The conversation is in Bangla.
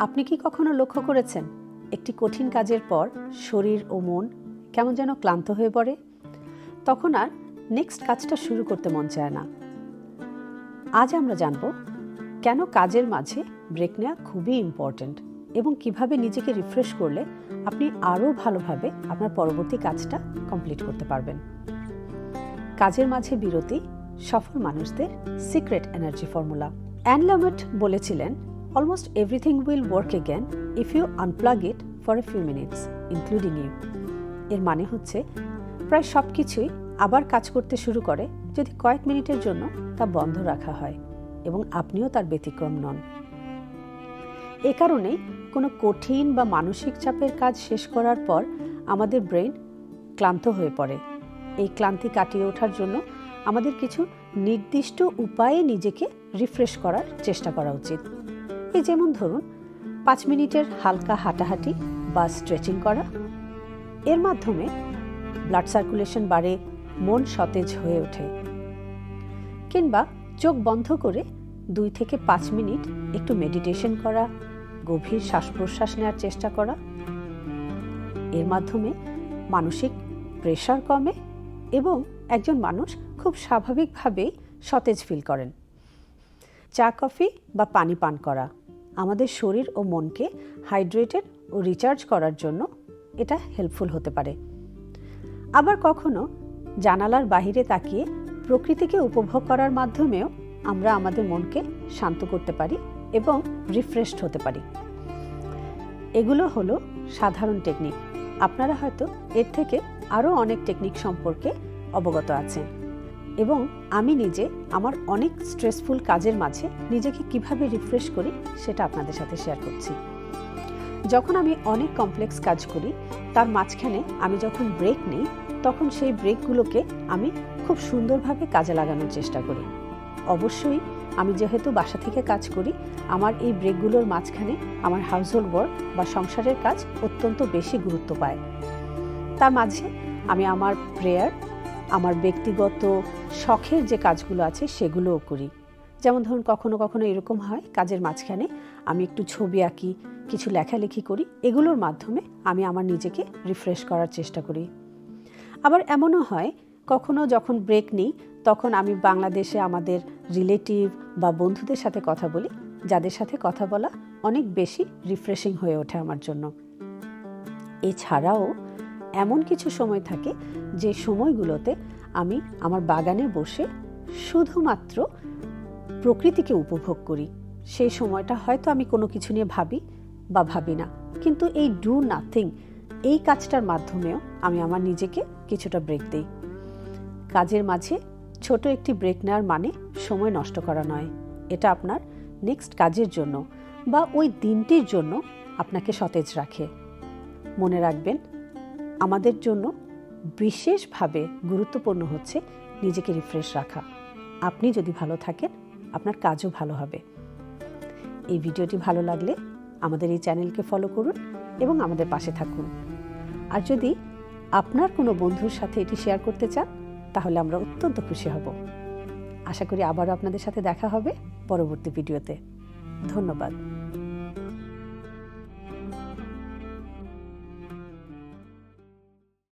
আপনি কি কখনো লক্ষ্য করেছেন একটি কঠিন কাজের পর শরীর ও মন কেমন যেন ক্লান্ত হয়ে পড়ে? তখন আর নেক্সট কাজটা শুরু করতে মন চায় না। আজ আমরা জানব কেন কাজের মাঝে ব্রেক নেওয়া খুবই ইম্পর্ট্যান্ট এবং কীভাবে নিজেকে রিফ্রেশ করলে আপনি আরও ভালোভাবে আপনার পরবর্তী কাজটা কমপ্লিট করতে পারবেন। কাজের মাঝে বিরতি, সফল মানুষদের সিক্রেট এনার্জি ফর্মুলা অ্যান বলেছিলেন almost everything will work again if you unplug it for a few minutes including you এর মানে হচ্ছে, প্রায় সব কিছুই আবার কাজ করতে শুরু করে যদি কয়েক মিনিটের জন্য তা বন্ধ রাখা হয় এবং আপনিও তার ব্যতিক্রম নন। এ কারণেই কোনো কঠিন বা মানসিক চাপের কাজ শেষ করার পর আমাদের ব্রেন ক্লান্ত হয়ে পড়ে। এই ক্লান্তি কাটিয়ে ওঠার জন্য আমাদের কিছু নির্দিষ্ট উপায়ে নিজেকে রিফ্রেশ করার চেষ্টা করা উচিত। এই যেমন ধরুন, পাঁচ মিনিটের হালকা হাঁটাহাঁটি বা স্ট্রেচিং করা। এর মাধ্যমে ব্লাড সার্কুলেশন বাড়ে, মন সতেজ হয়ে ওঠে। কিংবা চোখ বন্ধ করে দুই থেকে পাঁচ মিনিট একটু মেডিটেশন করা, গভীর শ্বাস প্রশ্বাস নেওয়ার চেষ্টা করা। এর মাধ্যমে মানসিক প্রেশার কমে এবং একজন মানুষ খুব স্বাভাবিকভাবেই সতেজ ফিল করেন। চা, কফি বা পানি পান করা। আমাদের শরীর ও মনকে হাইড্রেটেড ও রিচার্জ করার জন্য এটা হেল্পফুল হতে পারে। আবার কখনো জানালার বাহিরে তাকিয়ে প্রকৃতিকে উপভোগ করার মাধ্যমেও আমরা আমাদের মনকে শান্ত করতে পারি এবং রিফ্রেশড হতে পারি। এগুলো হলো সাধারণ টেকনিক আপনারা হয়তো এর থেকে আরও অনেক টেকনিক সম্পর্কে অবগত আছেন। এবং আমি নিজে আমার অনেক স্ট্রেসফুল কাজের মাঝে নিজেকে কীভাবে রিফ্রেশ করি সেটা আপনাদের সাথে শেয়ার করছি। যখন আমি অনেক কমপ্লেক্স কাজ করি, তার মাঝখানে আমি যখন ব্রেক নিই, তখন সেই ব্রেকগুলোকে আমি খুব সুন্দরভাবে কাজে লাগানোর চেষ্টা করি। অবশ্যই আমি যেহেতু বাসা থেকে কাজ করি, আমার এই ব্রেকগুলোর মাঝখানে আমার হাউসহোল্ড ওয়ার্ক বা সংসারের কাজ অত্যন্ত বেশি গুরুত্ব পায়। তার মাঝে আমি আমার প্রেয়ার আমার ব্যক্তিগত শখের যে কাজগুলো আছে সেগুলোও করি। যেমন ধরুন কখনো কখনো এরকম হয়, কাজের মাঝখানে আমি একটু ছবি আঁকি, কিছু লেখালেখি করি, এগুলোর মাধ্যমে আমি আমার নিজেকে রিফ্রেশ করার চেষ্টা করি। আবার এমনও হয়, কখনো যখন ব্রেক নিই, তখন আমি বাংলাদেশে আমাদের রিলেটিভ বা বন্ধুদের সাথে কথা বলি, যাদের সাথে কথা বলা অনেক বেশি রিফ্রেশিং হয়ে ওঠে আমার জন্য। এছাড়াও এমন কিছু সময় থাকে যে সময়গুলোতে আমি আমার বাগানে বসে শুধুমাত্র প্রকৃতিকে উপভোগ করি। সেই সময়টা হয়তো আমি কোনো কিছু নিয়ে ভাবি বা ভাবি না। কিন্তু এই ডু নাথিং এই কাজটার মাধ্যমেও আমি আমার নিজেকে কিছুটা ব্রেক দিই। কাজের মাঝে ছোট একটি ব্রেক নেওয়ার মানে সময় নষ্ট করা নয়। এটা আপনার নেক্সট কাজের জন্য বা ওই দিনটির জন্য আপনাকে সতেজ রাখে। মনে রাখবেন আমাদের জন্য বিশেষভাবে গুরুত্বপূর্ণ হচ্ছে নিজেকে রিফ্রেশ রাখা। আপনি যদি ভালো থাকেন, আপনার কাজও ভালো হবে। এই ভিডিওটি ভালো লাগলে আমাদের এই চ্যানেলকে ফলো করুন এবং আমাদের পাশে থাকুন। আর যদি আপনার কোনো বন্ধুর সাথে এটি শেয়ার করতে চান, তাহলে আমরা অত্যন্ত খুশি হব। আশা করি আবারও আপনাদের সাথে দেখা হবে পরবর্তী ভিডিওতে। ধন্যবাদ।